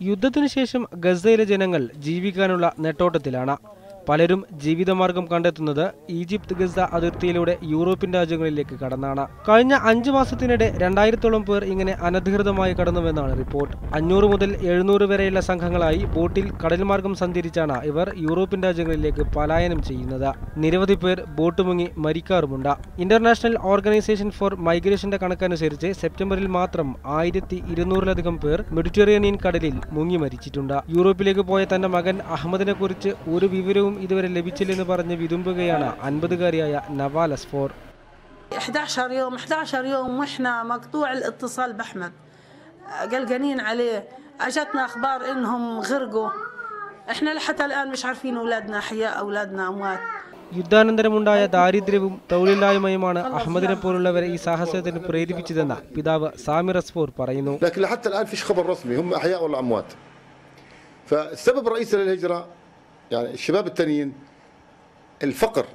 യുദ്ധത്തിനു ശേഷം ഗസയിലെ ജനങ്ങൾ ജീവിക്കാനുള്ള നെട്ടോട്ടത്തിലാണ്. പലരും ജീവിതമാർഗം കണ്ടെത്തുന്നത് ഈജിപ്ത് ഗസ അതിർത്തിയിലൂടെ യൂറോപ്യൻ രാജ്യങ്ങളിലേക്ക് കടന്നാണ്. കഴിഞ്ഞ അഞ്ചു മാസത്തിനിടെ രണ്ടായിരത്തോളം പേർ ഇങ്ങനെ അനധികൃതമായി കടന്നുവെന്നാണ് റിപ്പോർട്ട്. അഞ്ഞൂറ് മുതൽ എഴുന്നൂറ് വരെയുള്ള സംഘങ്ങളായി ബോട്ടിൽ കടൽമാർഗം സഞ്ചരിച്ചാണ് ഇവർ യൂറോപ്യൻ രാജ്യങ്ങളിലേക്ക് പലായനം ചെയ്യുന്നത്. നിരവധി പേർ ബോട്ട് മുങ്ങി മരിക്കാറുമുണ്ട്. ഇന്റർനാഷണൽ ഓർഗനൈസേഷൻ ഫോർ മൈഗ്രേഷന്റെ കണക്കനുസരിച്ച് സെപ്റ്റംബറിൽ മാത്രം ആയിരത്തി ഇരുന്നൂറിലധികം പേർ മെഡിറ്ററേനിയൻ കടലിൽ മുങ്ങി മരിച്ചിട്ടുണ്ട്. യൂറോപ്പിലേക്ക് പോയ തന്റെ മകൻ അഹമ്മദിനെ കുറിച്ച് ഒരു വിവരവും ഇതുവരെ ലഭിച്ചില്ലെന്ന് പറഞ്ഞ് വിതുമ്പുകയാണ് അൻപതുകാരിയായ നവാൽ അസ്ഫോർ 11 يوم 11 يوم واحنا مقطوع الاتصال باحمد قلقانين عليه اجتنا اخبار انهم غرقوا احنا لحتى الان مش عارفين اولادنا احياء اولادنا اموات യുദ്ധാനന്തരമുണ്ടായ ദാരിദ്ര്യവും തൊഴിലില്ലായ്മയുമാണ് അഹമ്മദിനെ പോലുള്ളവരെ ഈ സാഹസത്തിന് പ്രേരിപ്പിച്ചതെന്ന് പിതാവ് സാമിർ അസ്ഫോർ പറയുന്നു لكن لحتى الان فيش خبر رسمي هم احياء ولا اموات فالسبب الرئيسي للهجره يعني الشباب التانيين الفقر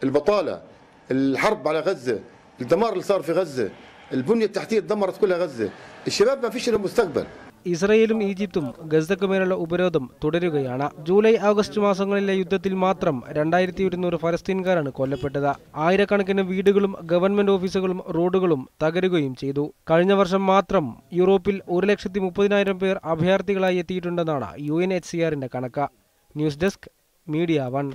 البطاله الحرب على غزه الدمار اللي صار في غزه البنيه التحتيه اتدمرت كلها غزه الشباب ما فيش لهم مستقبل ഇസ്രയേലും ഈജിപ്തും ഗസക്കുമേലുള്ള ഉപരോധം തുടരുകയാണ് ജൂലൈ ആഗസ്റ്റ് മാസങ്ങളിലെ യുദ്ധത്തിൽ മാത്രം രണ്ടായിരത്തി ഒരുന്നൂറ് ഫലസ്തീൻകാരാണ് കൊല്ലപ്പെട്ടത് ആയിരക്കണക്കിന് വീടുകളും ഗവൺമെന്റ് ഓഫീസുകളും റോഡുകളും തകരുകയും ചെയ്തു കഴിഞ്ഞ വർഷം മാത്രം യൂറോപ്പിൽ ഒരു ലക്ഷത്തി മുപ്പതിനായിരം പേർ അഭയാർത്ഥികളായി എത്തിയിട്ടുണ്ടെന്നാണ് യു എൻ എച്ച് സി ആറിന്റെ കണക്ക് ന്യൂസ് ഡെസ്ക് മീഡിയ വൺ